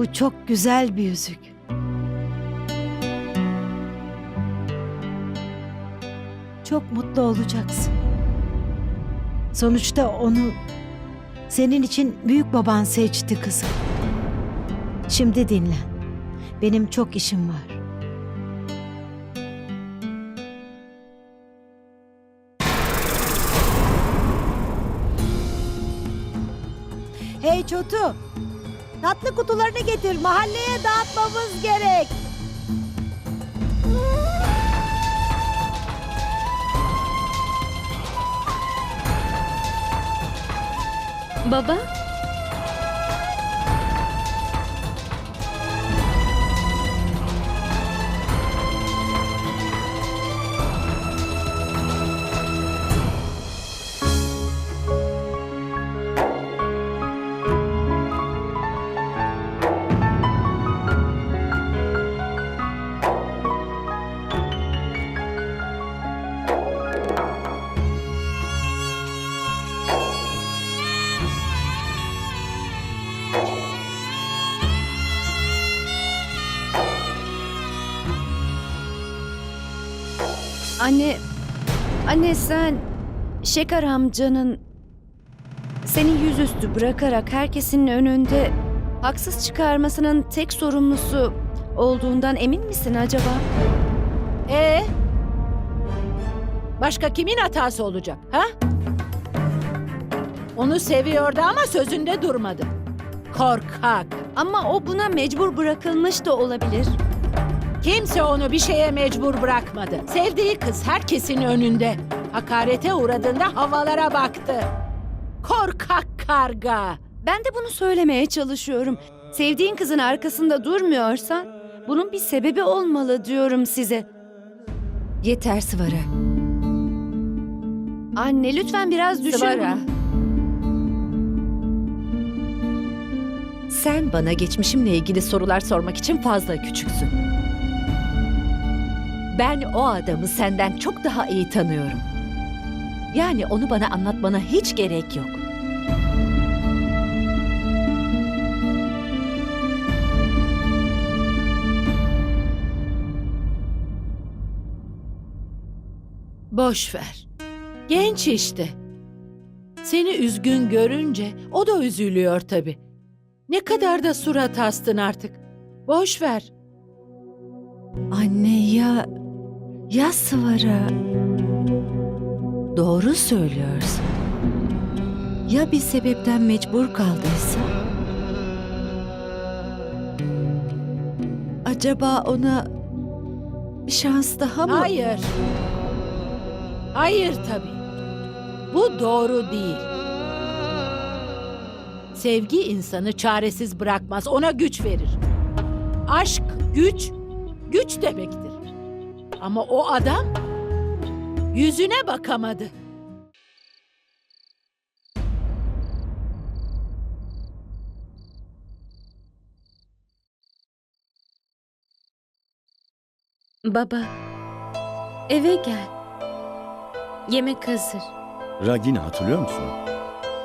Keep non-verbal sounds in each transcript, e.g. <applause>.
Bu çok güzel bir yüzük. Çok mutlu olacaksın. Sonuçta onu senin için büyük baban seçti kızım. Şimdi dinlen. Benim çok işim var. Hey Çotu! Tatlı kutularını getir. Mahalleye dağıtmamız gerek. Baba? Anne, anne sen Şeker amcanın seni yüzüstü bırakarak herkesin önünde haksız çıkarmasının tek sorumlusu olduğundan emin misin acaba? Ee? Başka kimin hatası olacak ha? Onu seviyordu ama sözünde durmadı. Korkak. Ama o buna mecbur bırakılmış da olabilir. Kimse onu bir şeye mecbur bırakmadı. Sevdiği kız herkesin önünde. Hakarete uğradığında havalara baktı. Korkak karga. Ben de bunu söylemeye çalışıyorum. Sevdiğin kızın arkasında durmuyorsan bunun bir sebebi olmalı diyorum size. Yeter Sıvara. Anne lütfen biraz düşün. Sıvara. Sen bana geçmişimle ilgili sorular sormak için fazla küçüksün. Ben o adamı senden çok daha iyi tanıyorum. Yani onu bana anlatmana hiç gerek yok. Boş ver. Genç işte. Seni üzgün görünce o da üzülüyor tabii. Ne kadar da surat astın artık. Boş ver. Anne ya... Ya Sıvara... Doğru söylüyorsun. Ya bir sebepten mecbur kaldıysa? Acaba ona bir şans daha mı? Hayır. Hayır tabii. Bu doğru değil. Sevgi insanı çaresiz bırakmaz, ona güç verir. Aşk, güç, güç demektir. Ama o adam yüzüne bakamadı. Baba, eve gel. Yemek hazır. Ragina hatırlıyor musun?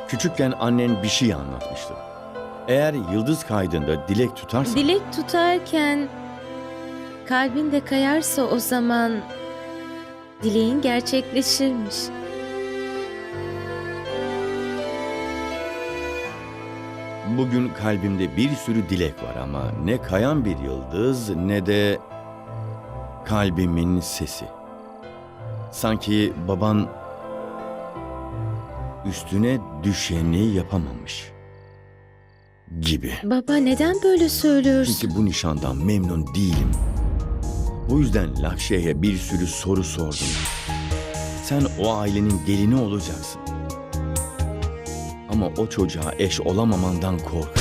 Küçükken annen bir şey anlatmıştı. Eğer yıldız kaydında dilek tutarsan Dilek tutarken kalbin de kayarsa o zaman dileğin gerçekleşirmiş. bugün kalbimde bir sürü dilek var ama ne kayan bir yıldız ne de kalbimin sesi. Sanki baban üstüne düşeni yapamamış gibi. Baba neden böyle söylüyorsun? Çünkü bu nişandan memnun değilim. Bu yüzden Lakşe'ye bir sürü soru sordum. Sen o ailenin gelini olacaksın. Ama o çocuğa eş olamamandan kork.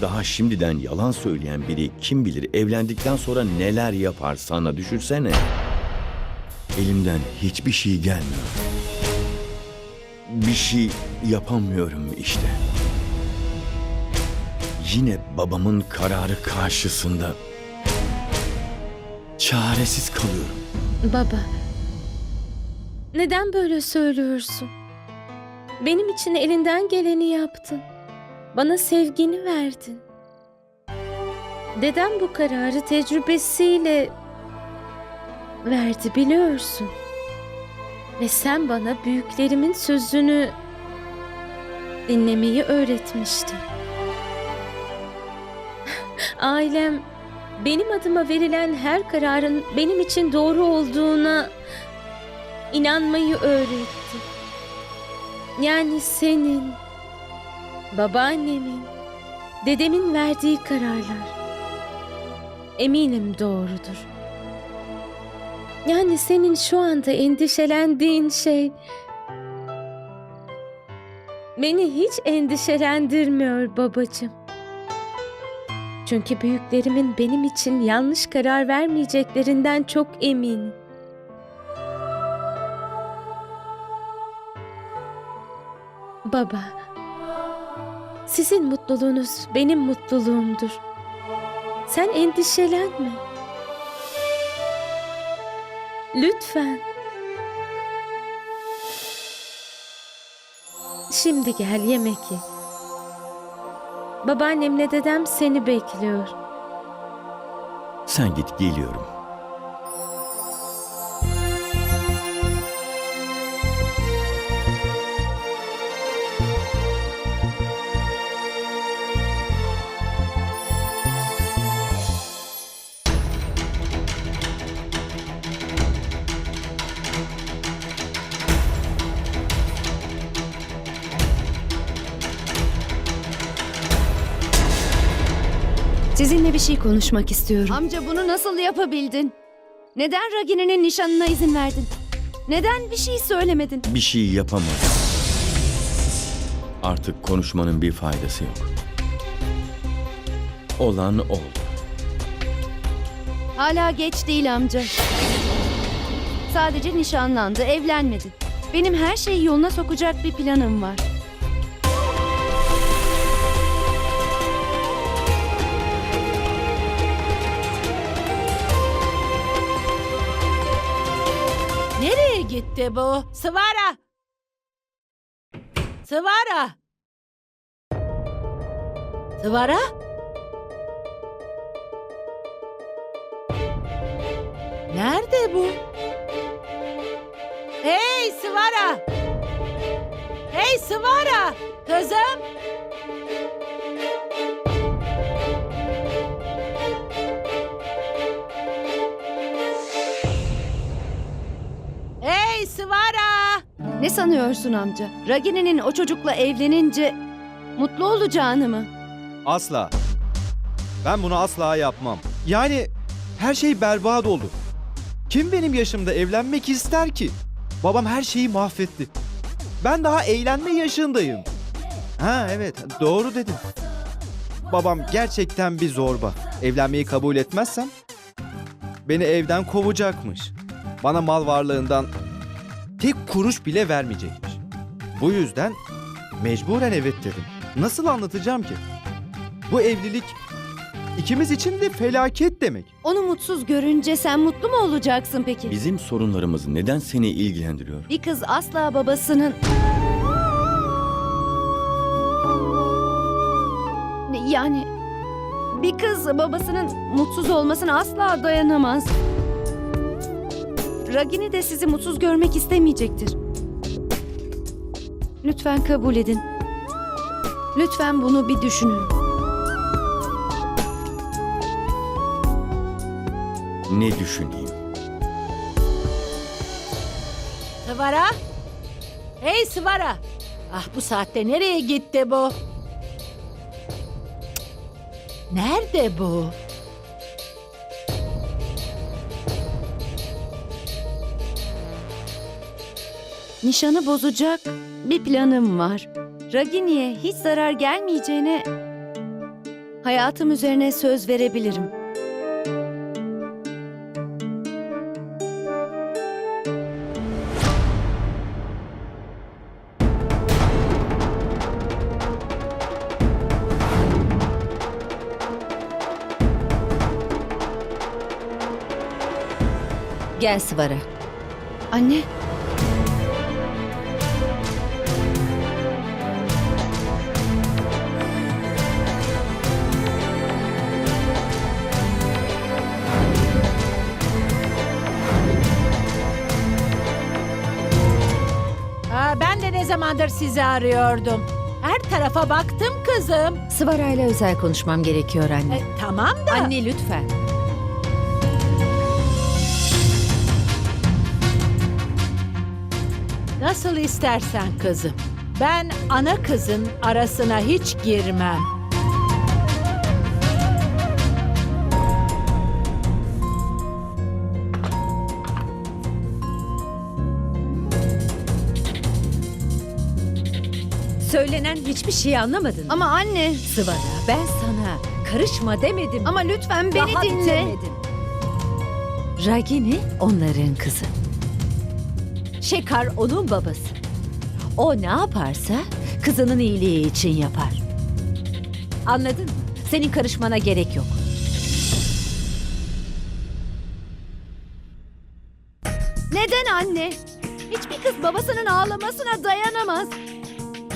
Daha şimdiden yalan söyleyen biri kim bilir evlendikten sonra neler yapar sana düşünsene. Elimden hiçbir şey gelmiyor. Bir şey yapamıyorum işte. Yine babamın kararı karşısında çaresiz kalıyorum. Baba, neden böyle söylüyorsun? Benim için elinden geleni yaptın. Bana sevgini verdin. Dedem bu kararı tecrübesiyle verdi biliyorsun. Ve sen bana büyüklerimin sözünü dinlemeyi öğretmiştin. <laughs> Ailem benim adıma verilen her kararın benim için doğru olduğuna inanmayı öğretti. Yani senin, babaannemin, dedemin verdiği kararlar eminim doğrudur. Yani senin şu anda endişelendiğin şey beni hiç endişelendirmiyor babacığım. Çünkü büyüklerimin benim için yanlış karar vermeyeceklerinden çok eminim. Baba, sizin mutluluğunuz benim mutluluğumdur. Sen endişelenme. Lütfen. Şimdi gel yemek ye. Babaannemle dedem seni bekliyor. Sen git geliyorum. Bir şey konuşmak istiyorum. Amca bunu nasıl yapabildin? Neden Ragini'nin nişanına izin verdin? Neden bir şey söylemedin? Bir şey yapamaz. Artık konuşmanın bir faydası yok. Olan oldu. Hala geç değil amca. Sadece nişanlandı, evlenmedi. Benim her şeyi yoluna sokacak bir planım var. Gitti bu? Sıvara! Sıvara! Sıvara? Nerede bu? Hey Sıvara! Hey Sıvara! Kızım! Hey Sıvara! Ne sanıyorsun amca? Ragini'nin o çocukla evlenince mutlu olacağını mı? Asla. Ben bunu asla yapmam. Yani her şey berbat oldu. Kim benim yaşımda evlenmek ister ki? Babam her şeyi mahvetti. Ben daha eğlenme yaşındayım. Ha evet doğru dedin. Babam gerçekten bir zorba. Evlenmeyi kabul etmezsem beni evden kovacakmış. Bana mal varlığından tek kuruş bile vermeyecekmiş. Bu yüzden mecburen evet dedim. Nasıl anlatacağım ki? Bu evlilik ikimiz için de felaket demek. Onu mutsuz görünce sen mutlu mu olacaksın peki? Bizim sorunlarımız neden seni ilgilendiriyor? Bir kız asla babasının... Yani bir kız babasının mutsuz olmasına asla dayanamaz. Ragini de sizi mutsuz görmek istemeyecektir. Lütfen kabul edin. Lütfen bunu bir düşünün. Ne düşüneyim? Sıvara? Hey Sıvara! Ah bu saatte nereye gitti bu? Nerede bu? Nişanı bozacak bir planım var. Ragini'ye hiç zarar gelmeyeceğine hayatım üzerine söz verebilirim. Gel Sıvara. Anne, ne zamandır sizi arıyordum. Her tarafa baktım kızım. Sıvara ile özel konuşmam gerekiyor anne. E, tamam da. Anne lütfen. Nasıl istersen kızım. Ben ana kızın arasına hiç girmem. Söylenen hiçbir şeyi anlamadın. Ama anne, Sıvara ben sana karışma demedim. ama lütfen beni Daha dinle. bitirmedim. Ragini onların kızı. Şekar onun babası. O ne yaparsa kızının iyiliği için yapar. Anladın mı? Senin karışmana gerek yok. Neden anne? Hiçbir kız babasının ağlamasına dayanamaz.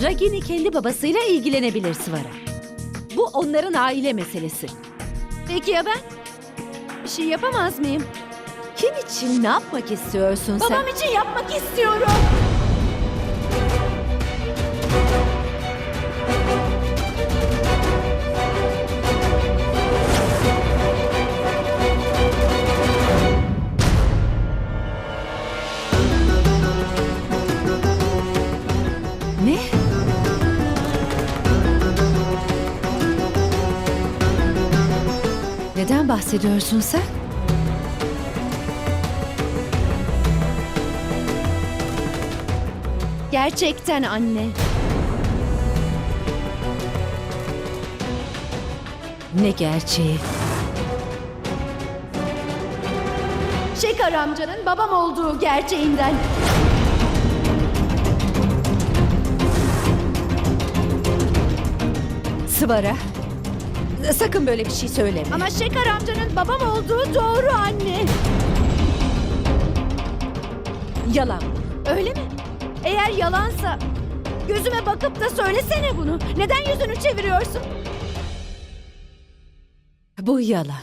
Ragini kendi babasıyla ilgilenebilir Sıvara. Bu onların aile meselesi. Peki ya ben? Bir şey yapamaz mıyım? Kim için ne yapmak istiyorsun sen? Babam için yapmak istiyorum. Bahsediyorsun sen? Gerçekten anne. Ne gerçeği? Şekar amcanın babam olduğu gerçeğinden. Sıvara. Sakın böyle bir şey söyleme. Ama Şekar amcanın babam olduğu doğru anne. Yalan. Öyle mi? Eğer yalansa gözüme bakıp da söylesene bunu. Neden yüzünü çeviriyorsun? Bu yalan.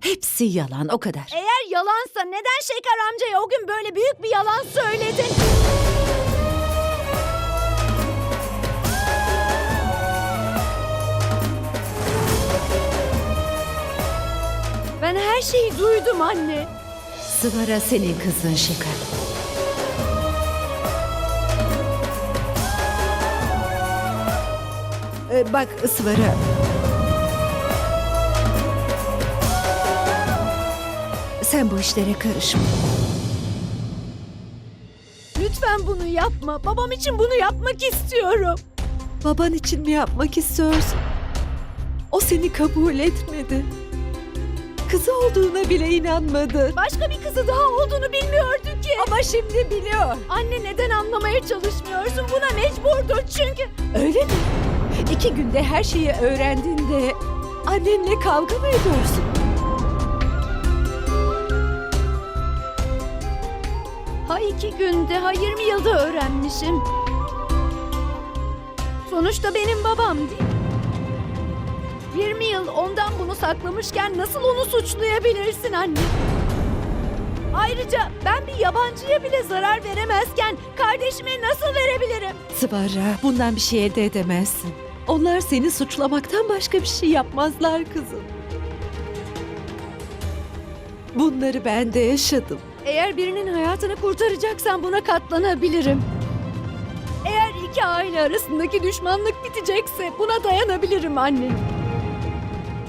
Hepsi yalan o kadar. Eğer yalansa neden Şekar amcaya o gün böyle büyük bir yalan söyledin? Duydum anne. Sıvara senin kızın Şeker. Ee, bak Sıvara. Sen bu işlere karışma. Lütfen bunu yapma. Babam için bunu yapmak istiyorum. Baban için mi yapmak istiyorsun? O seni kabul etmedi. Kızı olduğuna bile inanmadı. Başka bir kızı daha olduğunu bilmiyordu ki. Ama şimdi biliyor. Anne neden anlamaya çalışmıyorsun? Buna mecburdur çünkü. Öyle mi? İki günde her şeyi öğrendiğinde annenle kavga mı ediyorsun? Ha iki günde, ha 20 yılda öğrenmişim. Sonuçta benim babam değil. 20 yıl ondan bunu saklamışken nasıl onu suçlayabilirsin anne? Ayrıca ben bir yabancıya bile zarar veremezken kardeşime nasıl verebilirim? Sıvara bundan bir şey elde edemezsin. Onlar seni suçlamaktan başka bir şey yapmazlar kızım. Bunları ben de yaşadım. Eğer birinin hayatını kurtaracaksan buna katlanabilirim. Eğer iki aile arasındaki düşmanlık bitecekse buna dayanabilirim anne.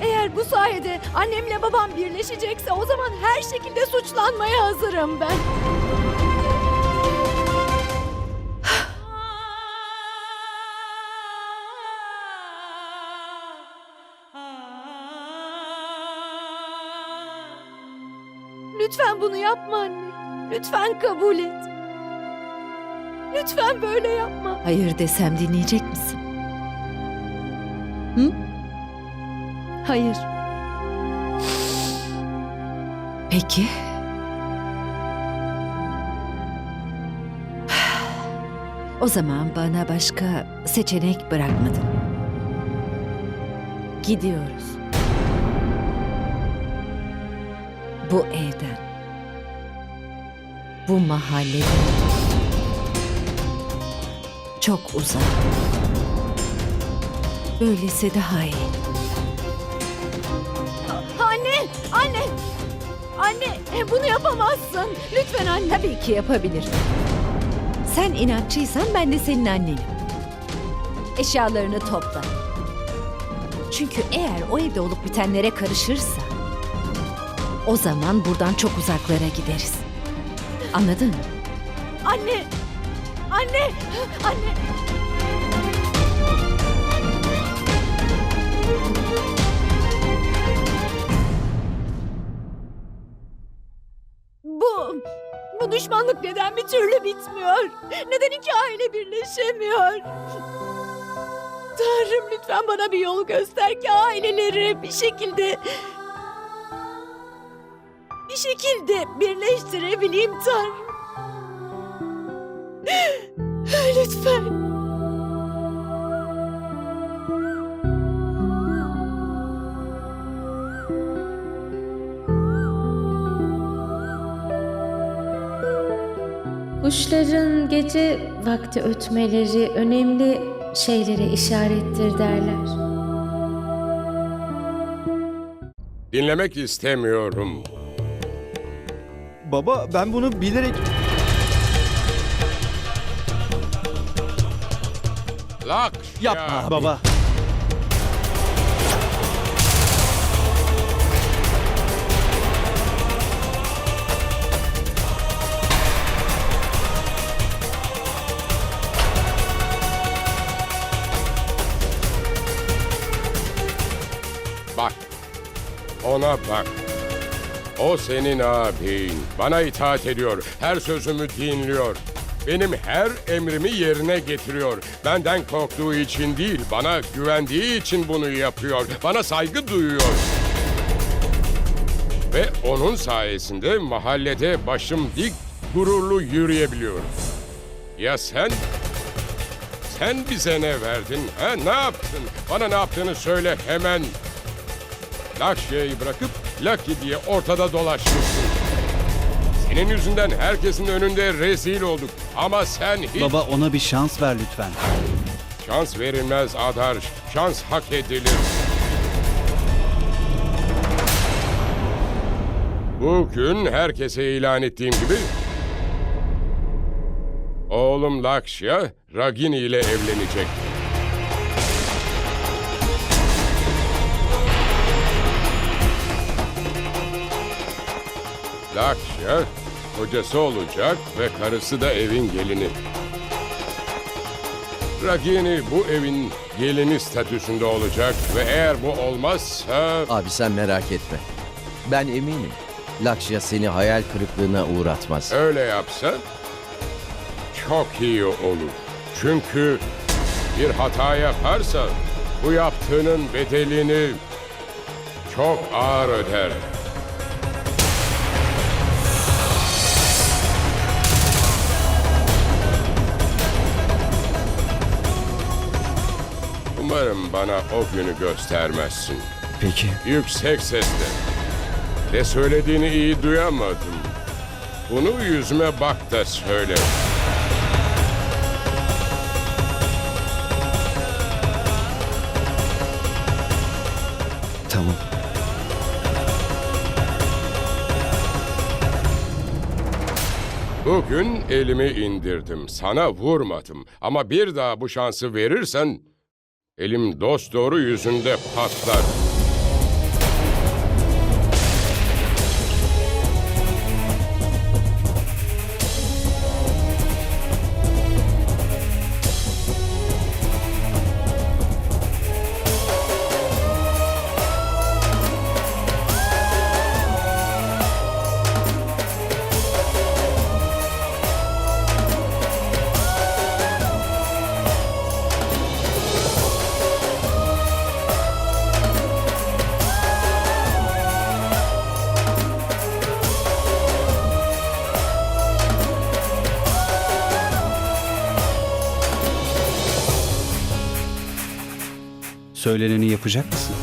Eğer bu sayede annemle babam birleşecekse o zaman her şekilde suçlanmaya hazırım ben. Lütfen bunu yapma anne. Lütfen kabul et. Lütfen böyle yapma. Hayır desem dinleyecek misin? Hayır. Peki. O zaman bana başka seçenek bırakmadın. Gidiyoruz. Bu evden. Bu mahalleden. çok uzak. Böylesi daha iyi. Anne! Anne! Anne! e, Bunu yapamazsın. Lütfen anne. Tabii ki yapabilir. Sen inatçıysan ben de senin annenim. Eşyalarını topla. Çünkü eğer o evde olup bitenlere karışırsa o zaman buradan çok uzaklara gideriz. Anladın mı? Anne! Anne! Anne! Düşmanlık neden bir türlü bitmiyor? Neden iki aile birleşemiyor? Tanrım lütfen bana bir yol göster ki aileleri bir şekilde... Bir şekilde birleştirebileyim Tanrım. Lütfen. Kuşların gece vakti ötmeleri önemli şeylere işarettir derler. Dinlemek istemiyorum. Baba ben bunu bilerek... Lak Yapma baba. Ona bak. O senin abin. Bana itaat ediyor. Her sözümü dinliyor. Benim her emrimi yerine getiriyor. Benden korktuğu için değil, bana güvendiği için bunu yapıyor. Bana saygı duyuyor. Ve onun sayesinde mahallede başım dik, gururlu yürüyebiliyorum. Ya sen? Sen bize ne verdin? Ha? Ne yaptın? Bana ne yaptığını söyle hemen. Lakşya'yı bırakıp Lucky diye ortada dolaşmışsın. Senin yüzünden herkesin önünde rezil olduk. Ama sen hiç Baba ona bir şans ver lütfen. şans verilmez Adar. Şans hak edilir. Bugün herkese ilan ettiğim gibi oğlum Lakşya Ragini ile evlenecek. Lakşya kocası olacak ve karısı da evin gelini. Ragini bu evin gelini statüsünde olacak ve eğer bu olmazsa... Abi sen merak etme. Ben eminim. Lakşya seni hayal kırıklığına uğratmaz. Öyle yapsa çok iyi olur. Çünkü bir hata yaparsa bu yaptığının bedelini çok ağır öder. Umarım bana o günü göstermezsin. Peki. Yüksek sesle. Ne söylediğini iyi duyamadım. Bunu yüzüme bak da söyle. Tamam. Bugün elimi indirdim. Sana vurmadım. Ama bir daha bu şansı verirsen elim dost doğru yüzünde patlar. Söyleneni yapacak mısın?